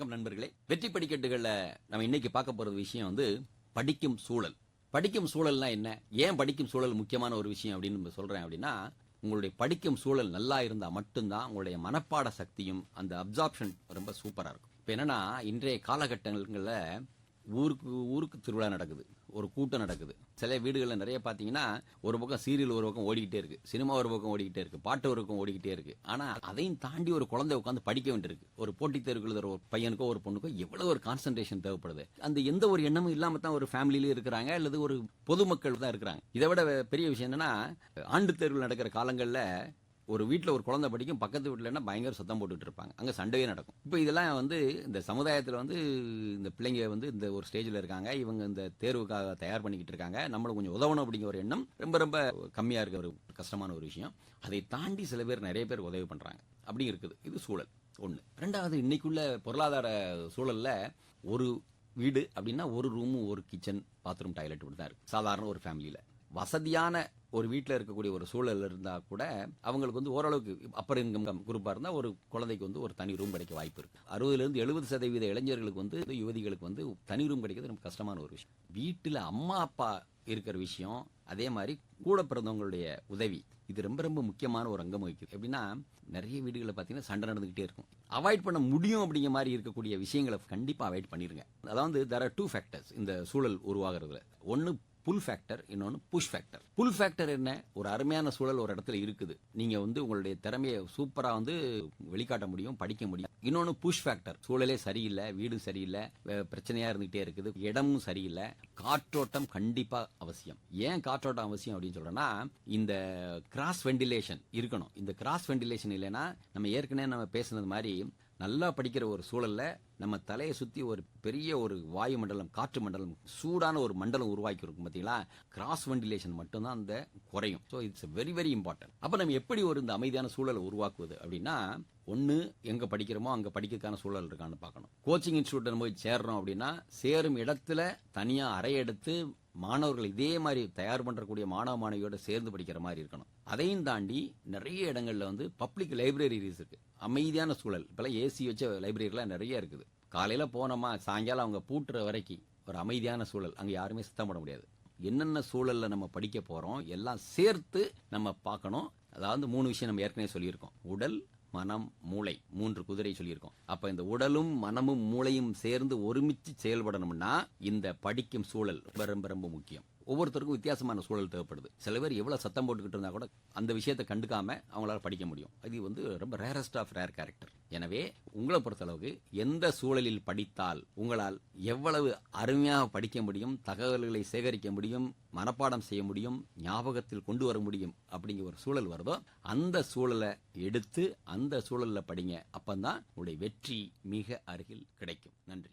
வணக்கம் நண்பர்களே. வெற்றி படிக்கட்டுகளில் நம்ம இன்னைக்கு பார்க்க போறது விஷயம் வந்து படிக்கும் சூழல். படிக்கும் சூழல்னா என்ன? ஏன் படிக்கும் சூழல் முக்கியமான ஒரு விஷயம் அப்படின்னு நம்ம சொல்றேன் அப்படின்னா உங்களுடைய படிக்கும் சூழல் நல்லா இருந்தால் மட்டும்தான் உங்களுடைய மனப்பாட சக்தியும் அந்த அப்சார்ப்ஷன் ரொம்ப சூப்பராக இருக்கும். இப்போ என்னன்னா இன்றைய காலகட்டங்களில் ஊருக்கு ஊருக்கு திருவிழா நடக்குது. ஒரு கூட்டம் நடக்குது. சில வீடுகளில் நிறைய பார்த்தீங்கன்னா ஒரு பக்கம் சீரியல் ஒரு பக்கம் ஓடிக்கிட்டே இருக்கு. சினிமா ஒரு பக்கம் ஓடிக்கிட்டே இருக்கு. பாட்டு ஒரு பக்கம் ஓடிக்கிட்டே இருக்கு. ஆனால் அதையும் தாண்டி ஒரு குழந்தை உட்காந்து படிக்க வேண்டியிருக்கு. ஒரு போட்டித் தேர்வுகள் ஒரு பையனுக்கோ ஒரு பொண்ணுக்கோ எவ்வளோ ஒரு கான்சன்ட்ரேஷன் தேவைப்படுது. அந்த எந்த ஒரு எண்ணமும் இல்லாமல் தான் ஒரு ஃபேமிலியிலே இருக்கிறாங்க. அல்லது ஒரு பொதுமக்கள் தான் இருக்கிறாங்க. இதை விட பெரிய விஷயம் என்னன்னா ஆண்டு தேர்வு நடக்கிற காலங்களில் ஒரு வீட்டில் ஒரு குழந்தை படிக்கும் பக்கத்து வீட்டில் பயங்கர சத்தம் போட்டுட்டு இருப்பாங்க. அங்கே சண்டையே நடக்கும். இப்போ இதெல்லாம் வந்து இந்த சமுதாயத்தில் வந்து இந்த பிள்ளைங்க வந்து இந்த ஒரு ஸ்டேஜில் இருக்காங்க. இவங்க இந்த தேர்வுக்காக தயார் பண்ணிக்கிட்டு இருக்காங்க. நம்மளும் கொஞ்சம் உதவணும் அப்படிங்கிற ஒரு எண்ணம் ரொம்ப ரொம்ப கம்மியாக இருக்க ஒரு கஷ்டமான ஒரு விஷயம். அதை தாண்டி சில பேர் நிறைய பேர் உதவி பண்ணுறாங்க அப்படி இருக்குது. இது சூழல். ஒன்று ரெண்டாவது இன்னைக்குள்ள பொருளாதார சூழலில் ஒரு வீடு அப்படின்னா ஒரு ரூமு ஒரு கிச்சன் பாத்ரூம் டாய்லெட் இப்படி தான் இருக்குது சாதாரண ஒரு ஃபேமிலியில் வசதியான ஒரு வீட்டில் இருக்கக்கூடிய ஒரு சூழல் இருந்தால் கூட அவங்களுக்கு வந்து ஓரளவுக்கு அப்பர் இன்கம் குரூப்பாக இருந்தால் ஒரு குழந்தைக்கு வந்து ஒரு தனி ரூம் கிடைக்க வாய்ப்பு இருக்கு. அறுபதுலேருந்து எழுபது சதவீத இளைஞர்களுக்கு வந்து யுவதிகளுக்கு வந்து தனி ரூம் கிடைக்கிறது ரொம்ப கஷ்டமான ஒரு விஷயம். வீட்டில் அம்மா அப்பா இருக்கிற விஷயம் அதே மாதிரி கூட பிறந்தவங்களுடைய உதவி இது ரொம்ப ரொம்ப முக்கியமான ஒரு அங்கம் வகிக்குது. எப்படின்னா நிறைய வீடுகளில் பார்த்தீங்கன்னா சண்டை நடந்துகிட்டே இருக்கும். அவாய்ட் பண்ண முடியும் அப்படிங்கிற மாதிரி இருக்கக்கூடிய விஷயங்களை கண்டிப்பாக அவாய்ட் பண்ணிடுங்க அதாவது தர் ஆர் டூ ஃபேக்டர்ஸ் இந்த சூழல் உருவாகிறதுல. ஒன்று புல் ஃபேக்டர் இன்னொன்று புஷ் ஃபேக்டர் புல் ஃபேக்டர் என்ன? ஒரு அருமையான சூழல் ஒரு இடத்துல இருக்குது. நீங்கள் வந்து உங்களுடைய திறமையை சூப்பராக வந்து வெளிக்காட்ட முடியும் படிக்க முடியும். இன்னொன்று புஷ் ஃபேக்டர் சூழலே சரியில்லை வீடு சரியில்லை பிரச்சனையாக இருந்துகிட்டே இருக்குது இடமும் சரியில்லை. காற்றோட்டம் கண்டிப்பாக அவசியம். ஏன் காற்றோட்டம் அவசியம் அப்படின்னு சொல்கிறேன்னா இந்த கிராஸ் வெண்டிலேஷன் இருக்கணும். இந்த கிராஸ் வெண்டிலேஷன் இல்லைன்னா நம்ம ஏற்கனவே நம்ம பேசுனது மாதிரி நல்லா படிக்கிற ஒரு சூழல்ல நம்ம தலையை சுத்தி ஒரு பெரிய ஒரு வாயு மண்டலம் காற்று மண்டலம் சூடான ஒரு மண்டலம் உருவாக்கி இருக்கும் பாத்தீங்களா கிராஸ் வெண்டிலேஷன் மட்டும்தான் அந்த குறையும். So it's very very important அப்ப நம்ம எப்படி ஒரு இந்த அமைதியான சூழலை உருவாக்குவது அப்படின்னா ஒன்று எங்க படிக்கிறோமோ அங்க படிக்கிறதுக்கான சூழல் இருக்கான்னு பார்க்கணும். கோச்சிங் இன்ஸ்டியூட்டை போய் சேர்றோம் அப்படின்னா சேரும் இடத்துல தனியா அறை எடுத்து மாணவர்கள் இதே மாதிரி தயார் பண்ணுறக்கூடிய மாணவ மாணவியோட சேர்ந்து படிக்கிற மாதிரி இருக்கணும். அதையும் தாண்டி நிறைய இடங்கள்ல வந்து பப்ளிக் லைப்ரரிஸ் இருக்கு. அமைதியான சூழல். இப்போலாம் ஏசி வச்ச லைப்ரரிலாம் நிறைய இருக்குது. காலையில் போனோமா சாயங்காலம் அவங்க பூட்டுற வரைக்கும் ஒரு அமைதியான சூழல். அங்கே யாருமே சுத்தம் பண்ண முடியாது. என்னென்ன சூழலில் நம்ம படிக்க போகிறோம் எல்லாம் சேர்த்து நம்ம பார்க்கணும். அதாவது மூணு விஷயம் நம்ம ஏற்கனவே சொல்லியிருக்கோம். உடல் மனம் மூளை. மூன்று குதிரை சொல்லியிருக்கோம். அப்போ இந்த உடலும் மனமும் மூளையும் சேர்ந்து ஒருமிச்சு செயல்படணும்னா இந்த படிக்கும் சூழல் ரொம்ப ரொம்ப ரொம்ப முக்கியம். ஒவ்வொருத்தருக்கும் வித்தியாசமான சூழல் தேவைப்படுது. சில பேர் எவ்வளோ சத்தம் போட்டுக்கிட்டு இருந்தால் கூட அந்த விஷயத்தை கண்டுக்காம அவங்களால படிக்க முடியும். இது வந்து ரொம்ப ரேரஸ்ட் ஆஃப் ரேர் கேரக்டர் எனவே உங்களை பொறுத்தளவுக்கு எந்த சூழலில் படித்தால் உங்களால் எவ்வளவு அருமையாக படிக்க முடியும் தகவல்களை சேகரிக்க முடியும் மனப்பாடம் செய்ய முடியும் ஞாபகத்தில் கொண்டு வர முடியும் அப்படிங்கிற ஒரு சூழல் வருதோ அந்த சூழலை எடுத்து அந்த சூழலில் படிங்க. அப்பந்தான் உங்களுடைய வெற்றி மிக அருகில் கிடைக்கும். நன்றி.